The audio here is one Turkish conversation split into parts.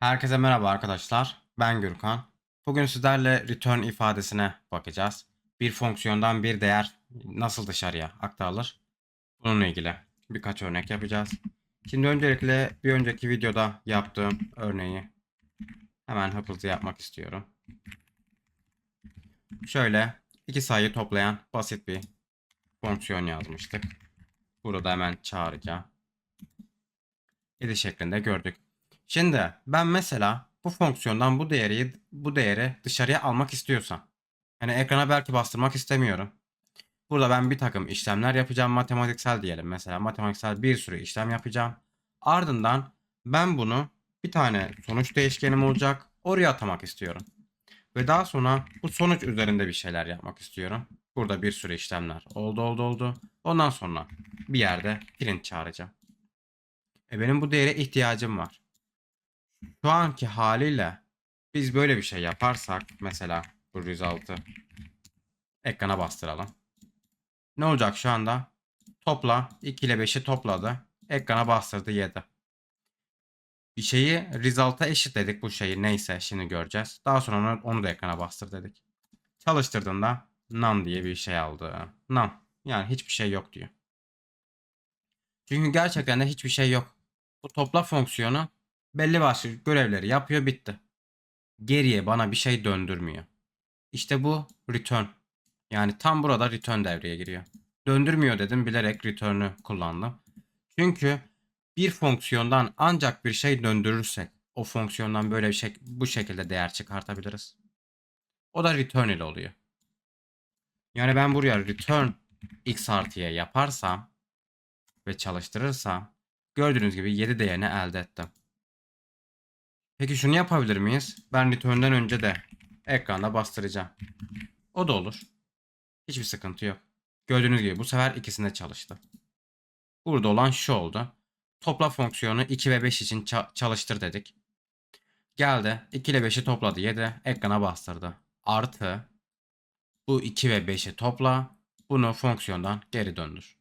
Herkese merhaba arkadaşlar. Ben Gürkan. Bugün sizlerle return ifadesine bakacağız. Bir fonksiyondan bir değer nasıl dışarıya aktarılır? Bununla ilgili birkaç örnek yapacağız. Şimdi öncelikle bir önceki videoda yaptığım örneği hemen hızlı yapmak istiyorum. Şöyle iki sayı toplayan basit bir fonksiyon yazmıştık. Burada hemen çağıracağım. 7 şeklinde gördük. Şimdi ben mesela bu fonksiyondan bu değeri bu değeri dışarıya almak istiyorsam yani ekrana belki bastırmak istemiyorum. Burada ben bir takım işlemler yapacağım matematiksel diyelim mesela matematiksel bir sürü işlem yapacağım. Ardından ben bunu bir tane sonuç değişkenim olacak oraya atamak istiyorum. Ve daha sonra bu sonuç üzerinde bir şeyler yapmak istiyorum. Burada bir sürü işlemler oldu oldu oldu. Ondan sonra bir yerde print çağıracağım. E benim bu değere ihtiyacım var. Şu anki haliyle biz böyle bir şey yaparsak mesela bu result'ı ekrana bastıralım. Ne olacak şu anda? Topla 2 ile 5'i topladı. Ekrana bastırdı 7. Bir şeyi result'a eşitledik bu şeyi neyse şimdi göreceğiz. Daha sonra onu, onu da ekrana bastır dedik. Çalıştırdığında none diye bir şey aldı. None. Yani hiçbir şey yok diyor. Çünkü gerçekten de hiçbir şey yok. Bu topla fonksiyonu belli başlı görevleri yapıyor bitti. Geriye bana bir şey döndürmüyor. İşte bu return. Yani tam burada return devreye giriyor. Döndürmüyor dedim bilerek return'ü kullandım. Çünkü bir fonksiyondan ancak bir şey döndürürsek o fonksiyondan böyle bir şey bu şekilde değer çıkartabiliriz. O da return ile oluyor. Yani ben buraya return x artıya yaparsam ve çalıştırırsam gördüğünüz gibi 7 değerini elde ettim. Peki şunu yapabilir miyiz? Ben return'den önce de ekranda bastıracağım. O da olur. Hiçbir sıkıntı yok. Gördüğünüz gibi bu sefer ikisinde çalıştı. Burada olan şu oldu. Topla fonksiyonu 2 ve 5 için ça- çalıştır dedik. Geldi 2 ile 5'i topladı 7 ekrana bastırdı. Artı bu 2 ve 5'i topla bunu fonksiyondan geri döndür.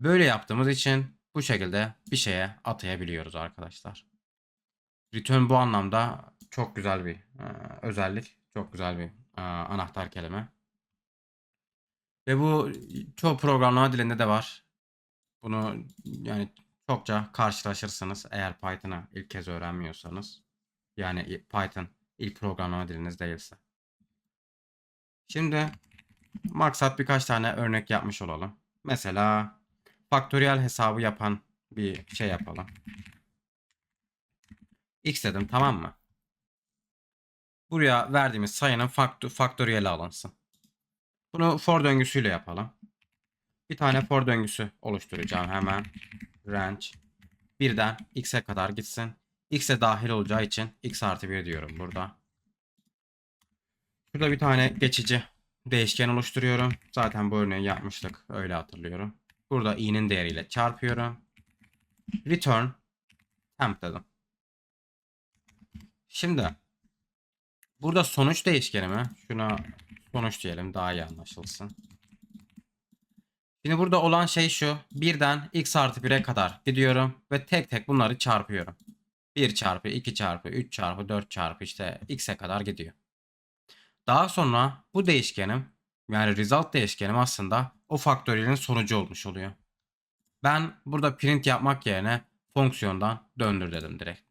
Böyle yaptığımız için bu şekilde bir şeye atayabiliyoruz arkadaşlar. Return bu anlamda çok güzel bir e, özellik. Çok güzel bir e, anahtar kelime. Ve bu çoğu programlama dilinde de var. Bunu yani çokça karşılaşırsınız eğer Python'ı ilk kez öğrenmiyorsanız. Yani Python ilk programlama diliniz değilse. Şimdi maksat birkaç tane örnek yapmış olalım. Mesela faktöriyel hesabı yapan bir şey yapalım. X dedim tamam mı? Buraya verdiğimiz sayının faktö faktöriyeli alınsın. Bunu for döngüsüyle yapalım. Bir tane for döngüsü oluşturacağım hemen. Range. Birden x'e kadar gitsin. X'e dahil olacağı için x artı 1 diyorum burada. Şurada bir tane geçici değişken oluşturuyorum. Zaten bu örneği yapmıştık. Öyle hatırlıyorum. Burada i'nin değeriyle çarpıyorum. Return temp dedim. Şimdi burada sonuç değişkenimi şuna sonuç diyelim daha iyi anlaşılsın. Şimdi burada olan şey şu. Birden x artı 1'e kadar gidiyorum ve tek tek bunları çarpıyorum. 1 çarpı 2 çarpı 3 çarpı 4 çarpı işte x'e kadar gidiyor. Daha sonra bu değişkenim yani result değişkenim aslında o faktöriyelin sonucu olmuş oluyor. Ben burada print yapmak yerine fonksiyondan döndür dedim direkt.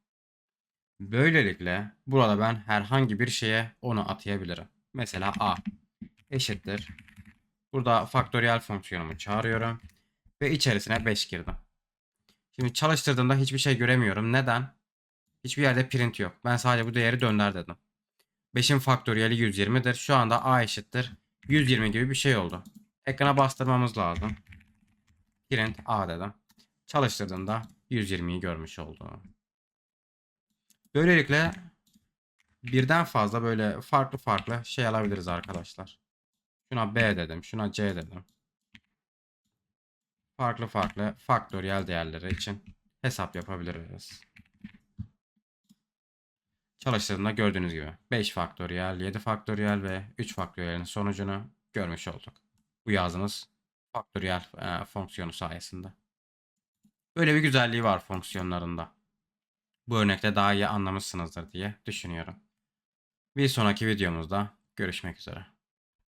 Böylelikle burada ben herhangi bir şeye onu atayabilirim. Mesela a eşittir. Burada faktöriyel fonksiyonumu çağırıyorum. Ve içerisine 5 girdim. Şimdi çalıştırdığımda hiçbir şey göremiyorum. Neden? Hiçbir yerde print yok. Ben sadece bu değeri dönder dedim. 5'in faktöriyeli 120'dir. Şu anda a eşittir. 120 gibi bir şey oldu. Ekrana bastırmamız lazım. Print a dedim. Çalıştırdığımda 120'yi görmüş oldum. Böylelikle birden fazla böyle farklı farklı şey alabiliriz arkadaşlar. Şuna B dedim, şuna C dedim. Farklı farklı faktöriyel değerleri için hesap yapabiliriz. Çalıştığında gördüğünüz gibi 5 faktöriyel, 7 faktöriyel ve 3 faktöriyelin sonucunu görmüş olduk. Bu yazdığımız faktöriyel e, fonksiyonu sayesinde. Böyle bir güzelliği var fonksiyonlarında. Bu örnekte daha iyi anlamışsınızdır diye düşünüyorum. Bir sonraki videomuzda görüşmek üzere.